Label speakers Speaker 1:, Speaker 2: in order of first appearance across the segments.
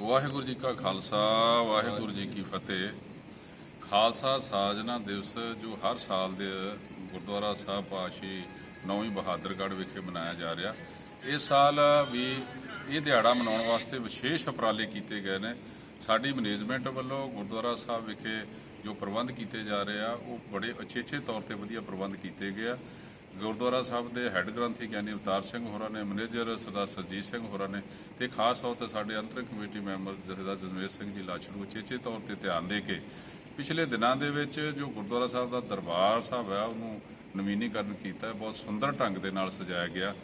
Speaker 1: ਵਾਹਿਗੁਰੂ ਜੀ ਕਾ ਖਾਲਸਾ, ਵਾਹਿਗੁਰੂ ਜੀ ਕੀ ਫਤਿਹ। ਖਾਲਸਾ ਸਾਜਨਾ ਦਿਵਸ ਜੋ ਹਰ ਸਾਲ ਦੇ ਗੁਰਦੁਆਰਾ ਸਾਹਿਬ ਪਾਸ਼ੀ ਨੌਵੀਂ ਬਹਾਦਰਗੜ੍ਹ ਵਿਖੇ ਮਨਾਇਆ ਜਾ ਰਿਹਾ। ਇਸ ਸਾਲ ਵੀ ਇਹ ਦਿਹਾੜਾ ਮਨਾਉਣ ਵਾਸਤੇ ਵਿਸ਼ੇਸ਼ ਉਪਰਾਲੇ ਕੀਤੇ ਗਏ ਨੇ। ਸਾਡੀ ਮੈਨੇਜਮੈਂਟ ਵੱਲੋਂ ਗੁਰਦੁਆਰਾ ਸਾਹਿਬ ਵਿਖੇ ਜੋ ਪ੍ਰਬੰਧ ਕੀਤੇ ਜਾ ਰਹੇ ਆ, ਉਹ ਬੜੇ ਅਚੇਚੇ ਤੌਰ ਤੇ ਵਧੀਆ ਪ੍ਰਬੰਧ ਕੀਤੇ ਗਏ ਆ। ਗੁਰਦੁਆਰਾ ਸਾਹਿਬ ਦੇ ਹੈੱਡ ਗ੍ਰੰਥੀ ਗਿਆਨੀ ਅਵਤਾਰ ਸਿੰਘ ਹੋਰਾਂ ਨੇ, ਮੈਨੇਜਰ ਸਰਦਾਰ ਸਰਜੀਤ ਸਿੰਘ ਹੋਰਾਂ ਨੇ ਤੇ ਖਾਸ ਤੌਰ ਤੇ ਸਾਡੇ ਅੰਤਰ ਕਮੇਟੀ ਮੈਂਬਰ ਜਥੇਦਾਰ ਜਨਵੇਰ ਸਿੰਘ ਜੀ ਲਾਛੜੂ ਉਚੇਚੇ ਤੌਰ ਤੇ ਧਿਆਨ ਦੇ ਕੇ ਪਿਛਲੇ ਦਿਨਾਂ ਦੇ ਵਿੱਚ ਜੋ ਗੁਰਦੁਆਰਾ ਸਾਹਿਬ ਦਾ ਦਰਬਾਰ ਸਾਹਿਬ ਹੈ, ਉਹਨੂੰ ਨਵੀਨੀਕਰਨ ਕੀਤਾ ਬਹੁਤ ਸੁੰਦਰ ਢੰਗ ਦੇ ਨਾਲ ਸਜਾਇਆ ਗਿਆ।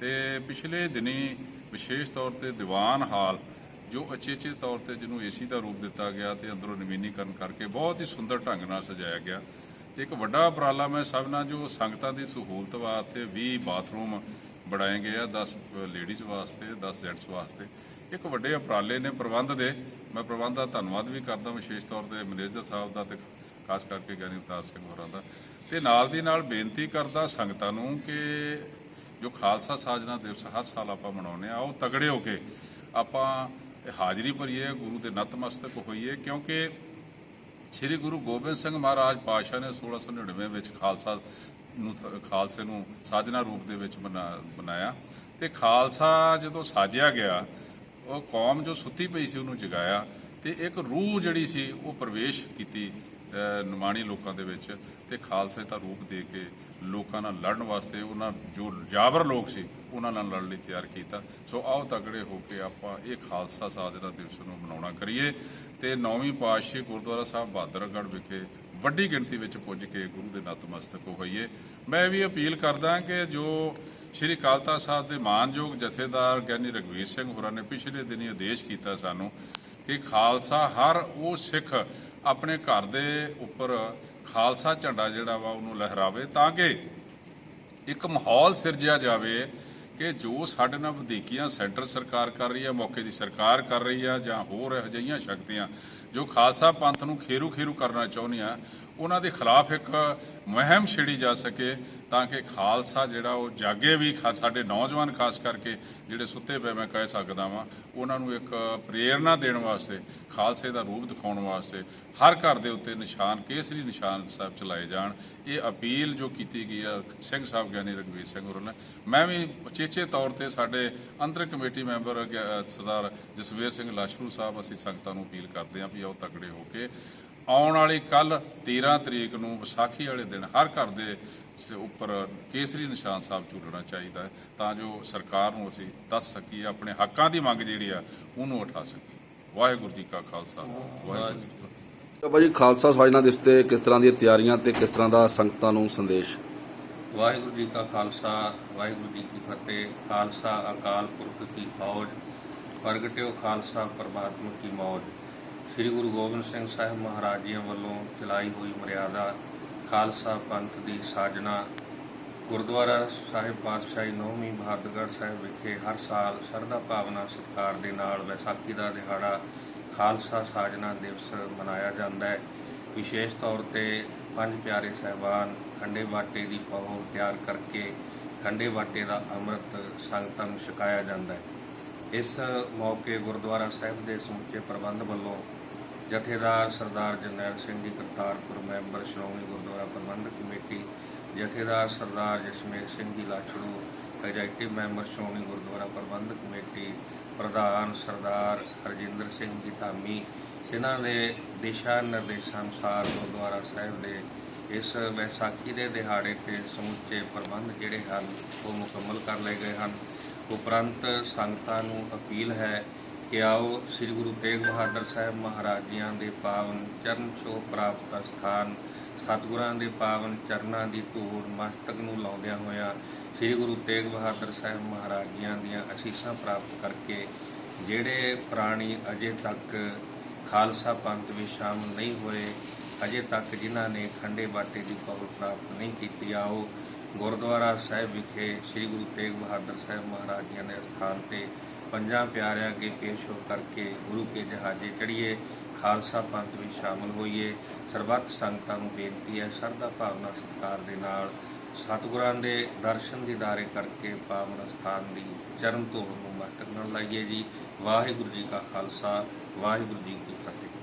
Speaker 1: ਤੇ ਪਿਛਲੇ ਦਿਨੀ ਵਿਸ਼ੇਸ਼ ਤੌਰ ਤੇ ਦੀਵਾਨ ਹਾਲ, ਜੋ ਅਚੇਚੇ ਤੌਰ ਤੇ ਜਿਹਨੂੰ ਏਸੀ ਦਾ ਰੂਪ ਦਿੱਤਾ ਗਿਆ ਤੇ ਅੰਦਰੋਂ ਨਵੀਨੀਕਰਨ ਕਰਕੇ ਬਹੁਤ ਹੀ ਸੁੰਦਰ ਢੰਗ ਨਾਲ ਸਜਾਇਆ ਗਿਆ। ਤੇ ਇੱਕ ਵੱਡਾ ਉਪਰਾਲਾ ਮੈਂ ਸਭ ਨਾਲ ਜੋ ਸੰਗਤਾਂ ਦੀ ਸਹੂਲਤ ਵਾਸਤੇ 20 ਬਾਥਰੂਮ ਬਣਾਏ ਗਏ ਆ 10 ਲੇਡੀਜ਼ ਵਾਸਤੇ 10 ਜੈਂਟਸ ਵਾਸਤੇ, ਇੱਕ ਵੱਡੇ ਉਪਰਾਲੇ ਨੇ ਪ੍ਰਬੰਧ ਦੇ। ਮੈਂ ਪ੍ਰਬੰਧ ਦਾ ਧੰਨਵਾਦ ਵੀ ਕਰਦਾ ਵਿਸ਼ੇਸ਼ ਤੌਰ ਤੇ ਮੈਨੇਜਰ ਸਾਹਿਬ ਦਾ ਤੇ ਖਾਸ ਕਰਕੇ ਗਿਆਨੀ ਅਵਤਾਰ ਸਿੰਘ ਹੋਰਾਂ ਦਾ। ਤੇ ਨਾਲ ਦੀ ਨਾਲ ਬੇਨਤੀ ਕਰਦਾ ਸੰਗਤਾਂ ਨੂੰ ਕਿ ਜੋ ਖਾਲਸਾ ਸਾਜਨਾ ਦਿਵਸ ਹਰ ਸਾਲ ਆਪਾਂ ਮਨਾਉਂਦੇ ਆ, ਉਹ ਤਗੜੇ ਹੋ ਕੇ ਆਪਾਂ ਹਾਜ਼ਰੀ ਭਰੀਏ, ਗੁਰੂ ਦੇ ਨਤਮਸਤਕ ਹੋਈਏ, ਕਿਉਂਕਿ ਸ੍ਰੀ ਗੁਰੂ ਗੋਬਿੰਦ ਸਿੰਘ ਮਹਾਰਾਜ ਪਾਤਸ਼ਾਹ ਨੇ 1699 ਵਿੱਚ ਖਾਲਸਾ ਨੂੰ ਖਾਲਸੇ ਨੂੰ ਸਾਜਨਾ ਰੂਪ ਦੇ ਵਿੱਚ ਬਣਾ- ਬਣਾਇਆ। ਤੇ ਖਾਲਸਾ ਜਦੋਂ ਸਾਜਿਆ ਗਿਆ, ਉਹ ਕੌਮ ਜੋ ਸੁੱਤੀ ਪਈ ਸੀ ਉਹਨੂੰ ਜਗਾਇਆ ਤੇ ਇੱਕ ਰੂਹ ਜਿਹੜੀ ਸੀ ਉਹ ਪ੍ਰਵੇਸ਼ ਕੀਤੀ। ਨਿਮਾਣੀ ਲੋਕਾਂ ਦੇ ਵਿੱਚ ਤੇ ਖਾਲਸੇ ਦਾ ਰੂਪ ਦੇ ਕੇ ਲੋਕਾਂ ਨਾਲ ਲੜਨ ਵਾਸਤੇ ਉਹਨਾਂ ਜੋ ਜਾਬਰ ਲੋਕ ਸੀ, ਉਹਨਾਂ ਨਾਲ ਲੜਨ ਲਈ ਤਿਆਰ ਕੀਤਾ। ਸੋ ਆਓ ਤਗੜੇ ਹੋ ਕੇ ਆਪਾਂ ਇਹ ਖਾਲਸਾ ਸਾਜਨਾ ਦਿਵਸ ਨੂੰ ਮਨਾਉਣਾ ਕਰੀਏ ਤੇ ਨੌਵੀਂ ਪਾਤਸ਼ਾਹੀ ਗੁਰਦੁਆਰਾ ਸਾਹਿਬ ਬਹਾਦਰਗੜ੍ਹ ਵਿਖੇ ਵੱਡੀ ਗਿਣਤੀ ਵਿੱਚ ਪੁੱਜ ਕੇ ਗੁਰੂ ਦੇ ਨਤਮਸਤਕ ਹੋਈਏ। ਮੈਂ ਵੀ ਅਪੀਲ ਕਰਦਾ ਕਿ ਜੋ ਸ਼੍ਰੀ ਕਾਲਤਾ ਸਾਹਿਬ ਦੇ ਮਾਨਯੋਗ ਜਥੇਦਾਰ ਗਿਆਨੀ ਰਗਵੀਰ ਸਿੰਘ ਹੋਰਾਂ ਨੇ ਪਿਛਲੇ ਦਿਨੀ ਆਦੇਸ਼ ਕੀਤਾ ਸਾਨੂੰ ਕਿ ਖਾਲਸਾ ਹਰ ਉਹ ਸਿੱਖ ਆਪਣੇ ਘਰ ਦੇ ਉੱਪਰ ਖਾਲਸਾ ਝੰਡਾ ਜਿਹੜਾ ਵਾ ਉਹਨੂੰ ਲਹਿਰਾਵੇ ਤਾਂ ਕਿ ਇੱਕ ਮਾਹੌਲ ਸਿਰਜਿਆ ਜਾਵੇ ਕਿ ਜੋ ਸਾਡੇ ਨਾਲ ਵਧੀਕੀਆਂ ਸੈਂਟਰ ਸਰਕਾਰ ਕਰ ਰਹੀ ਹੈ ਮੌਕੇ ਦੀ ਸਰਕਾਰ ਕਰ ਰਹੀ ਹੈ ਜਾਂ ਹੋਰ ਅਜਿਹੀਆਂ ਸ਼ਕਤੀਆਂ ਜੋ ਖਾਲਸਾ ਪੰਥ ਨੂੰ ਖੇਰੂ ਖੇਰੂ ਕਰਨਾ ਚਾਹੁੰਦੀਆਂ ਉਹਨਾਂ ਦੇ ਖਿਲਾਫ ਇੱਕ ਮੁਹਿੰਮ ਛੇੜੀ ਜਾ ਸਕੇ ਤਾਂ ਕਿ ਖਾਲਸਾ ਜਿਹੜਾ ਉਹ ਜਾਗੇ ਵੀ ਖਾ- ਸਾਡੇ ਨੌਜਵਾਨ ਖਾਸ ਕਰਕੇ ਜਿਹੜੇ ਸੁੱਤੇ ਪਏ ਮੈਂ ਕਹਿ ਸਕਦਾ ਵਾਂ, ਉਹਨਾਂ ਨੂੰ ਇੱਕ ਪ੍ਰੇਰਣਾ ਦੇਣ ਵਾਸਤੇ, ਖਾਲਸੇ ਦਾ ਰੂਪ ਦਿਖਾਉਣ ਵਾਸਤੇ ਹਰ ਘਰ ਦੇ ਉੱਤੇ ਨਿਸ਼ਾਨ, ਕੇਸਰੀ ਨਿਸ਼ਾਨ ਸਾਹਿਬ ਚਲਾਏ ਜਾਣ। ਇਹ ਅਪੀਲ ਜੋ ਕੀਤੀ ਗਈ ਆ ਸਿੰਘ ਸਾਹਿਬ ਗਿਆਨੀ ਰਗਵੀਰ ਸਿੰਘ ਹੋਰਾਂ ਨੇ। ਮੈਂ ਵੀ ਉਚੇਚੇ ਤੌਰ ਤੇ ਸਾਡੇ ਅੰਤਰ ਕਮੇਟੀ ਮੈਂਬਰ ਗਿਆ- ਸਰਦਾਰ ਜਸਵੀਰ ਸਿੰਘ ਲਾਸ਼ਰੂ ਸਾਹਿਬ, ਅਸੀਂ ਸੰਗਤਾਂ ਨੂੰ ਅਪੀਲ ਕਰਦੇ ਹਾਂ ਵੀ ਆਓ ਤਕੜੇ ਹੋ ਕੇ ਆਉਣ ਵਾਲੀ ਕੱਲ 13 ਤਰੀਕ ਨੂੰ ਵਿਸਾਖੀ ਵਾਲੇ ਦਿਨ ਹਰ ਘਰ ਦੇ ਉੱਪਰ ਕੇਸਰੀ ਨਿਸ਼ਾਨ ਸਾਹਿਬ ਝੂਲਣਾ ਚਾਹੀਦਾ ਹੈ ਤਾਂ ਜੋ ਸਰਕਾਰ ਨੂੰ ਅਸੀਂ ਦੱਸ ਸਕੀਏ ਆਪਣੇ ਹੱਕਾਂ ਦੀ ਮੰਗ ਜਿਹੜੀ ਆ ਉਹਨੂੰ ਉਠਾ ਸਕੀਏ। ਵਾਹਿਗੁਰੂ ਜੀ ਕਾ ਖਾਲਸਾ। ਵਾਹਿਗੁਰੂ ਜੀ ਕੀ
Speaker 2: ਖਾਲਸਾ ਸਵਾਜਨਾ ਦਿਵਸ ਤੇ ਕਿਸ ਤਰ੍ਹਾਂ ਦੀਆਂ ਤਿਆਰੀਆਂ ਤੇ ਕਿਸ ਤਰ੍ਹਾਂ ਦਾ ਸੰਗਤਾਂ ਨੂੰ ਸੰਦੇਸ਼?
Speaker 3: ਵਾਹਿਗੁਰੂ ਜੀ ਕਾ ਖਾਲਸਾ ਵਾਹਿਗੁਰੂ ਜੀ ਕੀ ਫਤਿਹ। ਖਾਲਸਾ ਅਕਾਲ ਪੁਰਖ ਕੀ ਫੌਜ ਪ੍ਰਗਟਿਓ ਖਾਲਸਾ ਪਰਮਾਤਮਾ ਕੀ ਮੌਜ। ਸ੍ਰੀ ਗੁਰੂ ਗੋਬਿੰਦ ਸਿੰਘ ਸਾਹਿਬ ਮਹਾਰਾਜ ਜੀ ਵੱਲੋਂ ਚਲਾਈ ਹੋਈ ਮਰਿਆਦਾ ਖਾਲਸਾ ਪੰਥ ਦੀ ਸਾਜਨਾ ਗੁਰਦੁਆਰਾ ਸਾਹਿਬ ਪਾਤਸ਼ਾਹੀ ਨੌਵੀਂ ਬਹਾਦਰਗੜ੍ਹ ਸਾਹਿਬ ਵਿਖੇ ਹਰ ਸਾਲ ਸ਼ਰਧਾ ਭਾਵਨਾ ਸਤਿਕਾਰ ਦੇ ਨਾਲ ਵਿਸਾਖੀ ਦਾ ਦਿਹਾੜਾ ਖਾਲਸਾ ਸਾਜਨਾ ਦਿਵਸ ਮਨਾਇਆ ਜਾਂਦਾ ਹੈ। ਵਿਸ਼ੇਸ਼ ਤੌਰ ਤੇ ਪੰਜ ਪਿਆਰੇ ਸਹਿਬਾਨ ਖੰਡੇ ਬਾਟੇ ਦੀ ਪਹੁ ਤਿਆਰ ਕਰਕੇ ਖੰਡੇ ਬਾਟੇ ਦਾ ਅੰਮ੍ਰਿਤ ਸੰਗਤਾਂ ਨੂੰ ਛਕਾਇਆ ਜਾਂਦਾ ਹੈ। ਇਸ ਮੌਕੇ ਗੁਰਦੁਆਰਾ ਸਾਹਿਬ ਦੇ ਸਮੁੱਚੇ ਪ੍ਰਬੰਧ ਵੱਲੋਂ ਜਥੇਦਾਰ Sardar Jarnail Singh ji Kartarpur member, Shiromani Gurdwara Prabandhak committee, Jathedar Sardar Jasmer Singh ji Lachhru, executive member, Shiromani Gurdwara Prabandhak committee, ਪ੍ਰਧਾਨ ਸਰਦਾਰ ਹਰਜਿੰਦਰ ਸਿੰਘ ਜੀ ਧਾਮੀ, ਇਹਨਾਂ ਦੇ ਦਿਸ਼ਾ ਨਿਰਦੇਸ਼ਾਂ ਅਨੁਸਾਰ ਗੁਰਦੁਆਰਾ ਸਾਹਿਬ ਦੇ ਇਸ ਵਿਸਾਖੀ ਦੇ ਦਿਹਾੜੇ ਤੇ ਸਮੁੱਚੇ ਪ੍ਰਬੰਧ ਜਿਹੜੇ ਹਨ, ਉਹ ਮੁਕੰਮਲ ਕਰ ਲਏ ਗਏ ਹਨ। ਉਪਰੰਤ ਸੰਗਤਾਂ ਨੂੰ ਅਪੀਲ ਹੈ ਕਿ ਆਓ ਸ੍ਰੀ ਗੁਰੂ ਤੇਗ ਬਹਾਦਰ ਸਾਹਿਬ ਮਹਾਰਾਜ ਜੀਆਂ ਦੇ ਪਾਵਨ ਚਰਨ ਛੋਹ ਪ੍ਰਾਪਤ ਸਥਾਨ ਸਤਿਗੁਰਾਂ ਦੇ ਪਾਵਨ ਚਰਨਾਂ ਦੀ ਧੂੜ ਮਸਤਕ ਨੂੰ ਲਾਉਂਦਿਆਂ ਹੋਇਆਂ ਸ੍ਰੀ ਗੁਰੂ ਤੇਗ ਬਹਾਦਰ ਸਾਹਿਬ ਮਹਾਰਾਜ ਜੀਆਂ ਦੀਆਂ ਅਸੀਸਾਂ ਪ੍ਰਾਪਤ ਕਰਕੇ ਜਿਹੜੇ ਪ੍ਰਾਣੀ ਅਜੇ ਤੱਕ ਖਾਲਸਾ ਪੰਥ ਵਿੱਚ ਸ਼ਾਮਲ ਨਹੀਂ ਹੋਏ, ਅਜੇ ਤੱਕ ਜਿਨ੍ਹਾਂ ਨੇ ਖੰਡੇ ਬਾਟੇ ਦੀ ਪੌਲ ਪ੍ਰਾਪਤ ਨਹੀਂ ਕੀਤੀ, ਆਓ ਗੁਰਦੁਆਰਾ ਸਾਹਿਬ ਵਿਖੇ ਸ੍ਰੀ ਗੁਰੂ ਤੇਗ ਬਹਾਦਰ ਸਾਹਿਬ ਮਹਾਰਾਜ ਜੀ ਦੇ ਸਥਾਨ ਤੇ ਪੰਜਾਂ ਪਿਆਰਿਆਂ ਅੱਗੇ ਪੇਸ਼ ਹੋ ਕਰਕੇ ਗੁਰੂ ਕੇ ਜਹਾਜ਼ੇ ਚੜ੍ਹੀਏ, ਖਾਲਸਾ ਪੰਥ ਵਿੱਚ ਸ਼ਾਮਲ ਹੋਈਏ। ਸਰਬੱਤ ਸੰਗਤਾਂ ਨੂੰ ਬੇਨਤੀ ਹੈ, ਸ਼ਰਧਾ, ਭਾਵਨਾ, ਸਤਿਕਾਰ ਦੇ ਨਾਲ ਸਤਿਗੁਰਾਂ ਦੇ ਦਰਸ਼ਨ ਦੀਦਾਰੇ ਕਰਕੇ ਪਾਵਨ ਸਥਾਨ ਦੀ ਚਰਨ ਧੂੜ ਨੂੰ ਮਸਤਕ ਨਾਲ ਲਾਈਏ ਜੀ। ਵਾਹਿਗੁਰੂ ਜੀ ਕਾ ਖਾਲਸਾ, ਵਾਹਿਗੁਰੂ ਜੀ ਕੀ ਫਤਿਹ।